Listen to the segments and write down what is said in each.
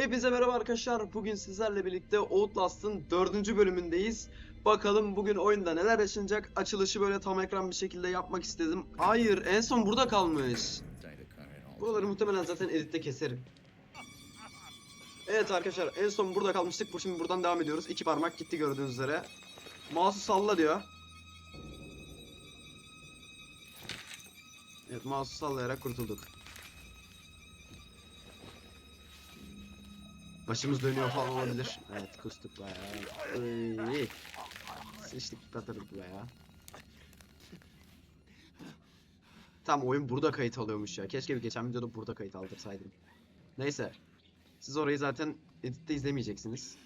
Hepinize merhaba arkadaşlar. Bugün sizlerle birlikte Outlast'ın 4. bölümündeyiz. Bakalım bugün oyunda neler yaşanacak. Açılışı böyle tam ekran bir şekilde yapmak istedim. Hayır, en son burada kalmış. Buraları muhtemelen zaten editte keserim. Evet arkadaşlar, en son burada kalmıştık. Bu şimdi buradan devam ediyoruz. İki parmak gitti gördüğünüz üzere. Mouse'u salla diyor. Evet, mouse'u sallayarak kurtulduk. Başımız dönüyor falan olabilir. Evet kustuk bayağı. Iy. Sıçtık batırdık bayağı. Tam oyun burada kayıt alıyormuş ya. Keşke bir geçen videoda burada kayıt aldırsaydım. Neyse. Siz orayı zaten editte izlemeyeceksiniz.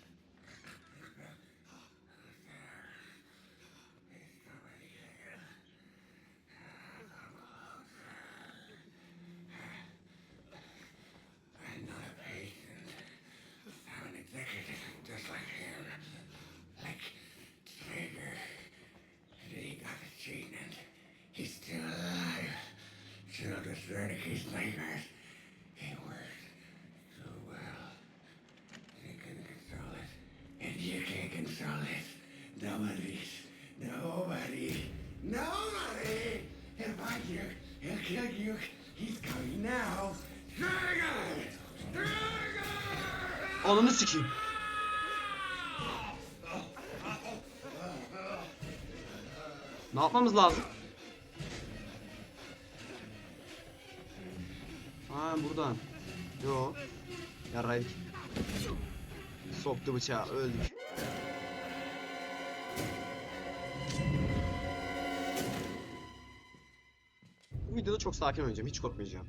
Ananı sikeyim. Ne yapmamız lazım? Ha buradan. Yo. Yaraydık. Soktu bıçağı öldük. Bu videoda çok sakin oynayacağım. Hiç korkmayacağım.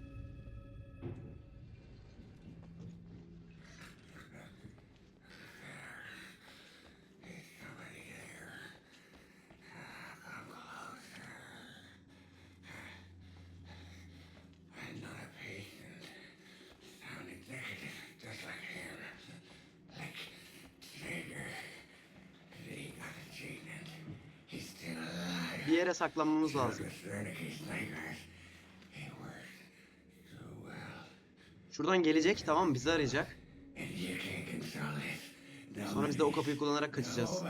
Somebody there. Come closer. Şuradan gelecek tamam? Bizi arayacak. Sonra biz de o kapıyı kullanarak kaçacağız.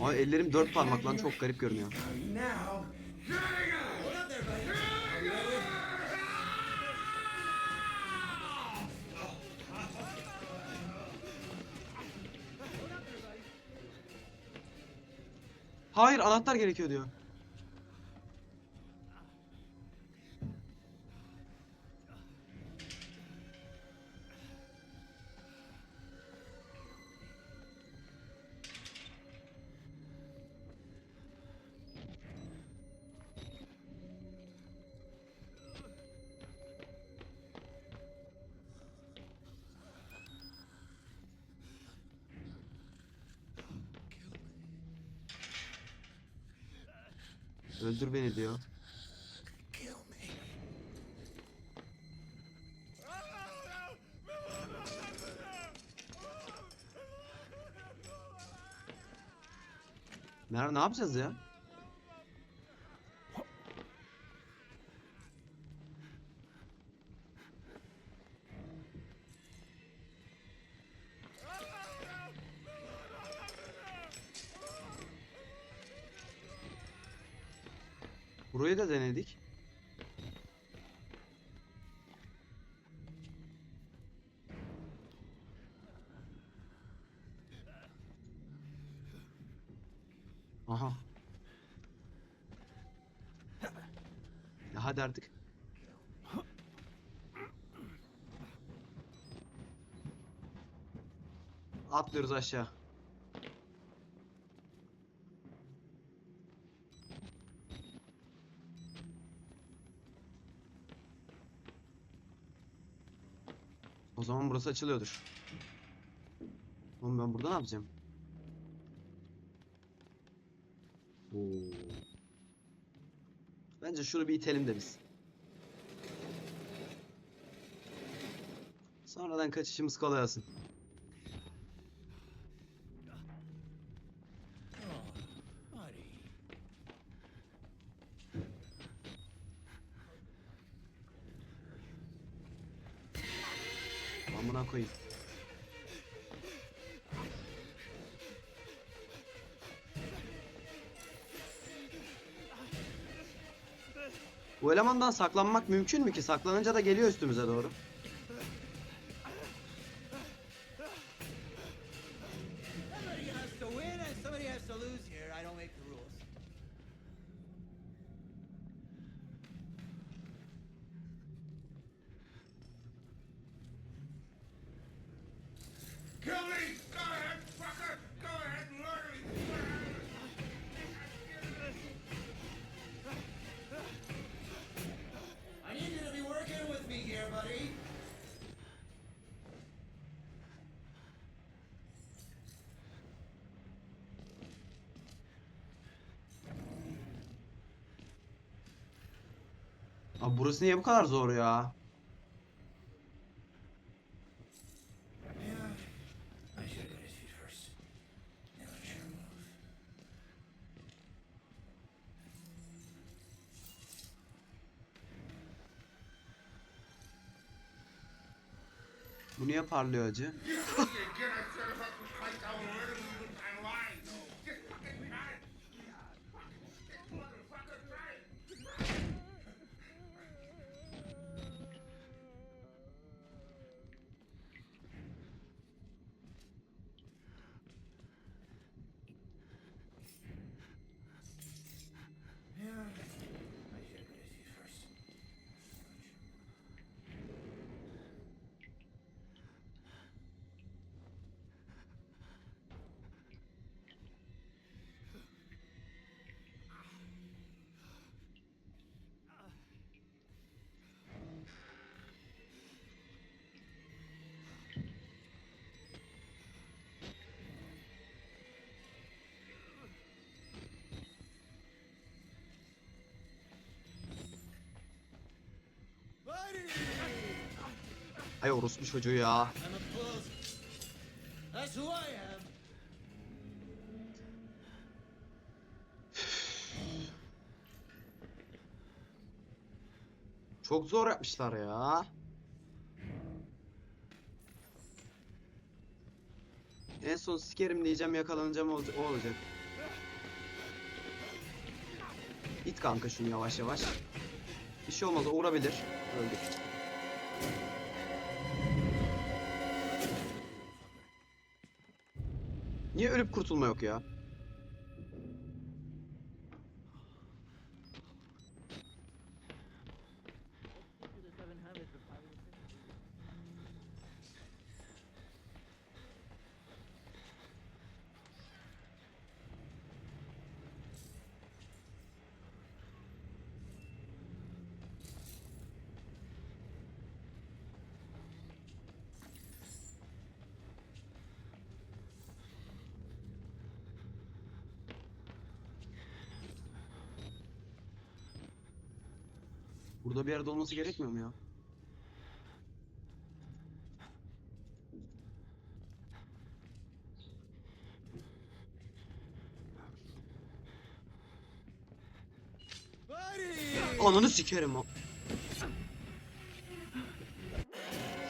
Ay ellerim dört parmak lan çok garip görünüyor. Hayır anahtar gerekiyor diyor. Öldür beni diyor. Merhaba ne yapacağız ya? Hadi. Atlıyoruz aşağı. O zaman burası açılıyordur. Oğlum ben burada ne yapacağım? Oo. Bence şunu bir itelim de biz. Sonradan kaçışımız kolay olsun. Amına koyayım. Bu elemandan saklanmak mümkün mü ki? Saklanınca da geliyor üstümüze doğru. Abi burası niye bu kadar zor ya? Bu niye parlıyor acı? Buddy! Ay orospu çocuğu ya. Çok zor yapmışlar ya. En son sikerim diyeceğim yakalanacağım olacak, o olacak. İt kanka şunu yavaş yavaş. Bir şey olmaz o vurabilir. Öldük. Niye ölüp kurtulma yok ya? Burada bir yerde olması gerekmiyor mu ya? Ananı sikerim o.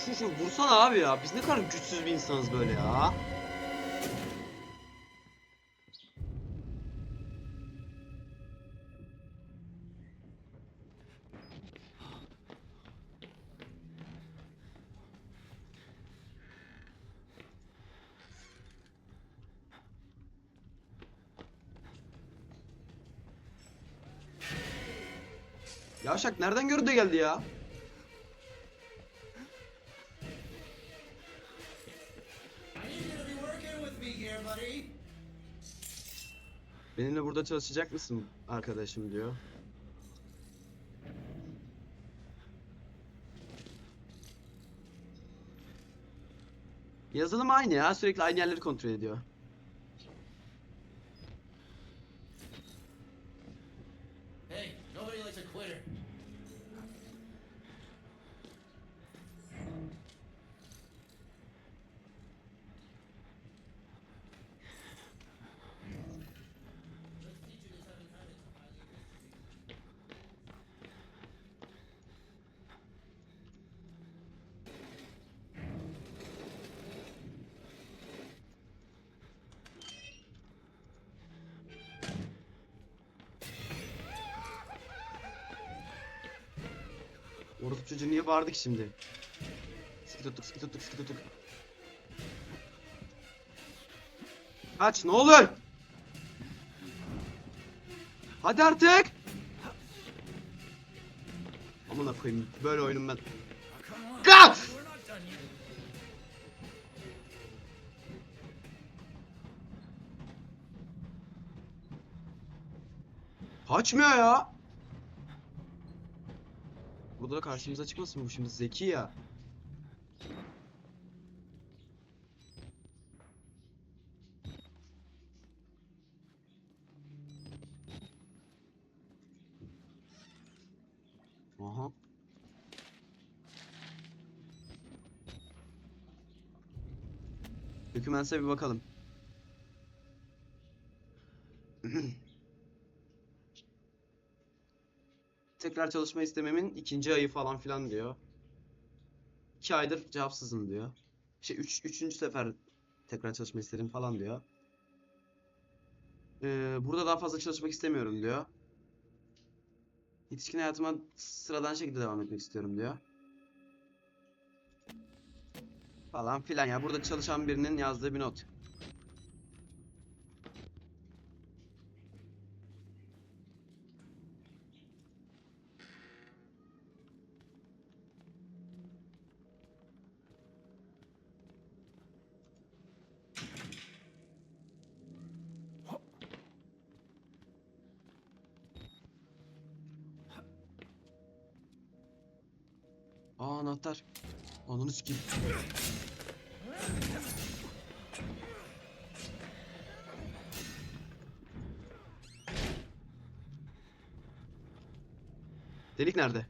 Şu şu vursana abi ya. Biz ne kadar güçsüz bir insanız böyle ya. Yavşak nereden gördü de geldi ya? Benimle burada çalışacak mısın arkadaşım diyor. Yazılım aynı ya. Sürekli aynı yerleri kontrol ediyor. Orası çocuğu niye bağırdık şimdi? Sıkı tuttuk, sıkı tuttuk, sıkı tuttuk. Kaç, ne olur? Hadi artık! Amına koyayım, böyle oyunum ben. Yet. Kaçmıyor ya. Burada da karşımıza çıkmasın bu şimdi zeki ya. Aha. Hükümense bir bakalım. Tekrar çalışma istememin ikinci ayı falan filan diyor. İki aydır cevapsızım diyor. Şey üç, üçüncü sefer tekrar çalışma istedim falan diyor. Ee, burada daha fazla çalışmak istemiyorum diyor. Yetişkin hayatıma sıradan şekilde devam etmek istiyorum diyor. Falan filan ya. Burada çalışan birinin yazdığı bir not. Aa anahtar. Ananı sikeyim. Delik nerede?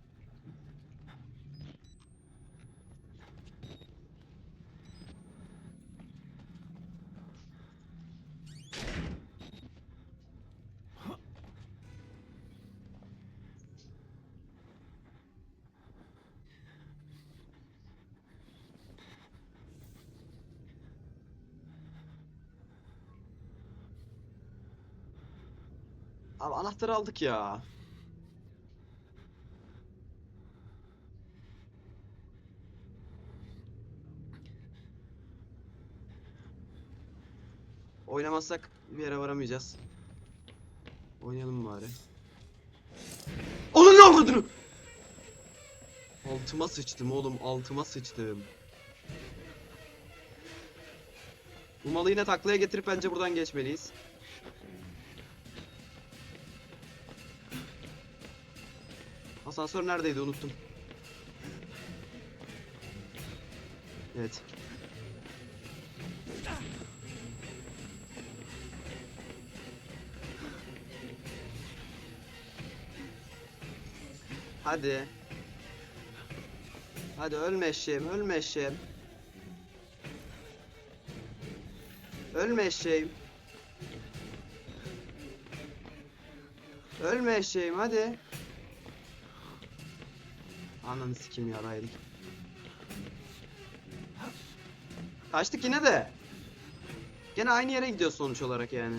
Abi anahtarı aldık ya. Oynamazsak bir yere varamayacağız. Oynayalım bari. Onun ne avradını? Altıma sıçtım oğlum, altıma sıçtım. Bu malı yine taklaya getirip bence buradan geçmeliyiz. Asansör neredeydi unuttum. Evet. Hadi. Hadi ölme eşeğim, ölme eşeğim. Ölme eşeğim. Ölme eşeğim hadi. Ananı sikim yaraydık. Kaçtık yine de. Gene aynı yere gidiyor sonuç olarak yani.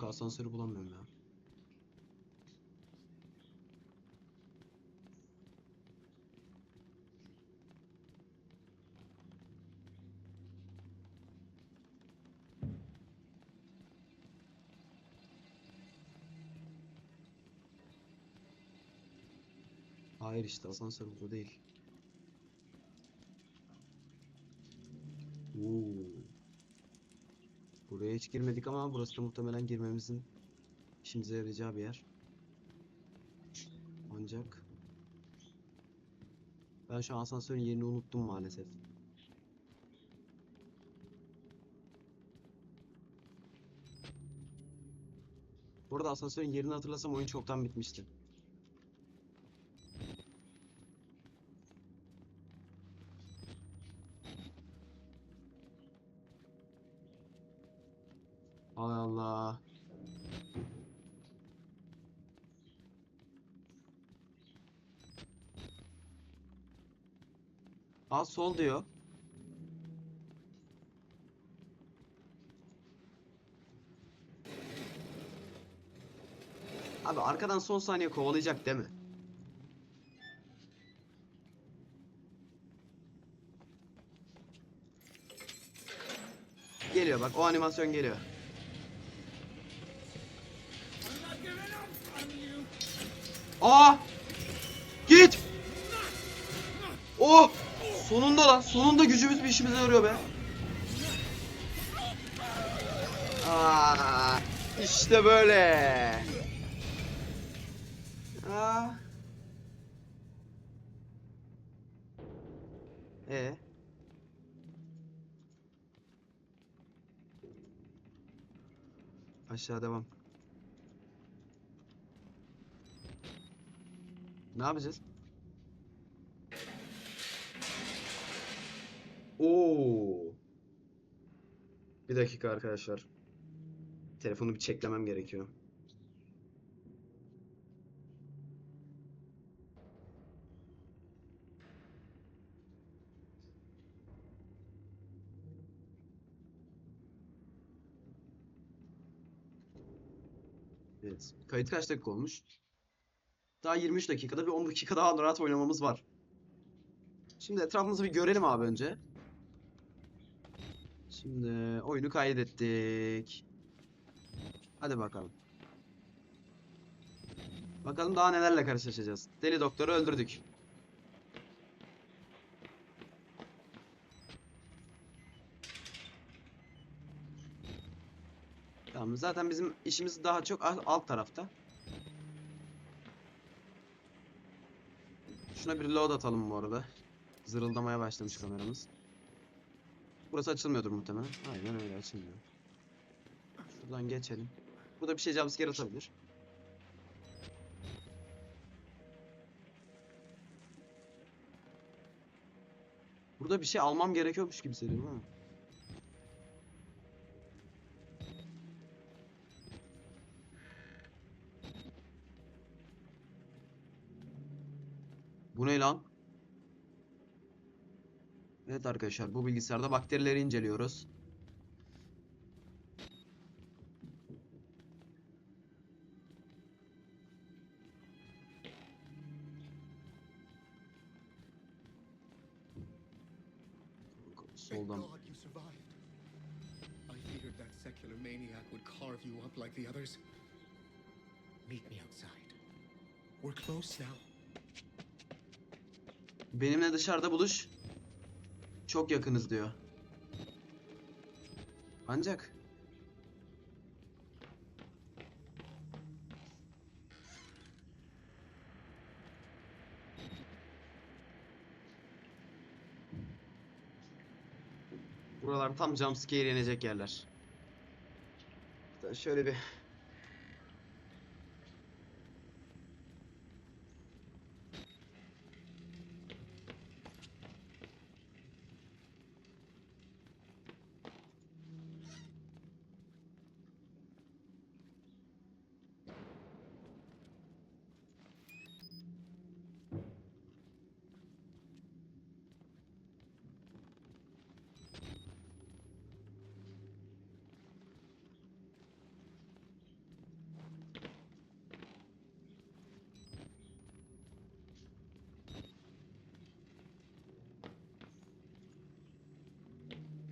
Kanka asansörü bulamıyorum ya. Hayır işte asansör burada değil. Oo. Buraya hiç girmedik ama burası da muhtemelen girmemizin işimize yarayacağı bir yer. Ancak ben şu an asansörün yerini unuttum maalesef. Burada asansörün yerini hatırlasam oyun çoktan bitmişti. Hay Allah. Aa sol diyor. Abi arkadan son saniye kovalayacak değil mi? Geliyor bak o animasyon geliyor. Aa! Git! Oh! Sonunda lan. Sonunda gücümüz bir işimize yarıyor be. Aa, işte böyle. Aa. E. Aşağı devam. Ne yapacağız? Oo. Bir dakika arkadaşlar. Telefonu bir çeklemem gerekiyor. Evet. Kayıt kaç dakika olmuş? Daha 23 dakikada bir 10 dakika daha rahat oynamamız var. Şimdi etrafımızı bir görelim abi önce. Şimdi oyunu kaydettik. Hadi bakalım. Bakalım daha nelerle karşılaşacağız. Deli doktoru öldürdük. Tamam zaten bizim işimiz daha çok alt tarafta. Şuna bir load atalım bu arada. Zırıldamaya başlamış kameramız. Burası açılmıyordur muhtemelen. Aynen öyle açılmıyor. Şuradan geçelim. Burada bir şey jumpscare atabilir. Burada bir şey almam gerekiyormuş gibi hissediyorum ama. Bu ne lan? Evet arkadaşlar bu bilgisayarda bakterileri inceliyoruz. Soldan. Secular maniac would carve you up like the others. Meet me outside. We're close now. Benimle dışarıda buluş. Çok yakınız diyor. Ancak Buralar tam jumpscare yenecek yerler. Şöyle bir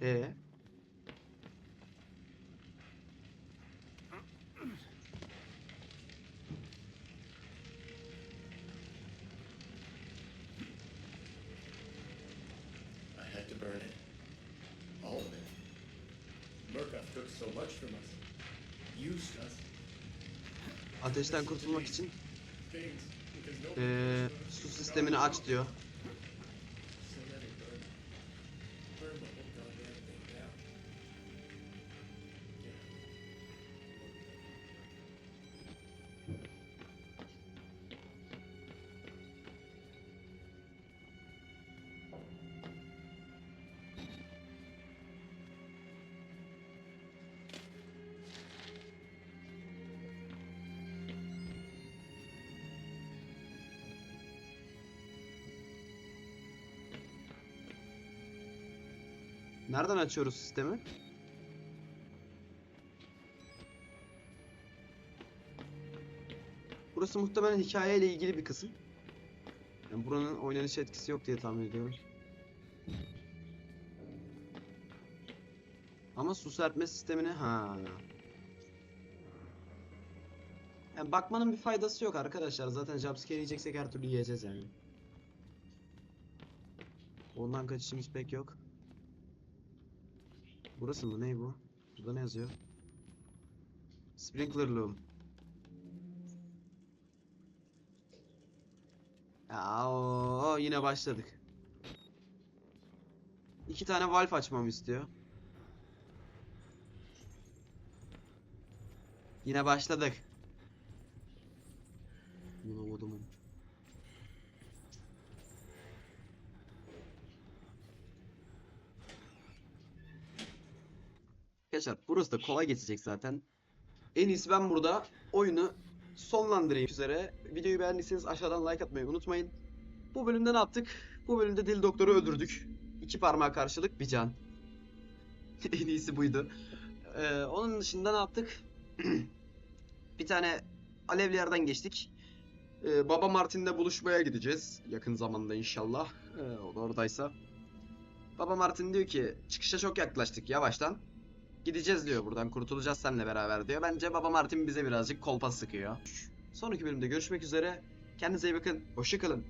us. ateşten kurtulmak için eee, su sistemini aç diyor. Nereden açıyoruz sistemi? Burası muhtemelen hikayeyle ilgili bir kısım. Yani buranın oynanış etkisi yok diye tahmin ediyorum. Ama su serpme sistemini ha. Yani bakmanın bir faydası yok arkadaşlar. Zaten jumpscare yiyeceksek her türlü yiyeceğiz yani. Ondan kaçışımız pek yok. Burası mı? Ne bu? Burada ne yazıyor? Sprinkler loom. O yine başladık. İki tane valve açmamı istiyor. Yine başladık. Buna Arkadaşlar burası da kolay geçecek zaten. En iyisi ben burada oyunu sonlandırayım üzere. Videoyu beğendiyseniz aşağıdan like atmayı unutmayın. Bu bölümde ne yaptık? Bu bölümde dil doktoru öldürdük. İki parmağa karşılık bir can. en iyisi buydu. Ee, onun dışında ne yaptık? bir tane alevli yerden geçtik. Ee, Baba Martin'le buluşmaya gideceğiz. Yakın zamanda inşallah. Ee, o da oradaysa. Baba Martin diyor ki çıkışa çok yaklaştık yavaştan. Gideceğiz diyor buradan kurtulacağız seninle beraber diyor. Bence Baba Martin bize birazcık kolpa sıkıyor. Sonraki bölümde görüşmek üzere. Kendinize iyi bakın. Hoşçakalın.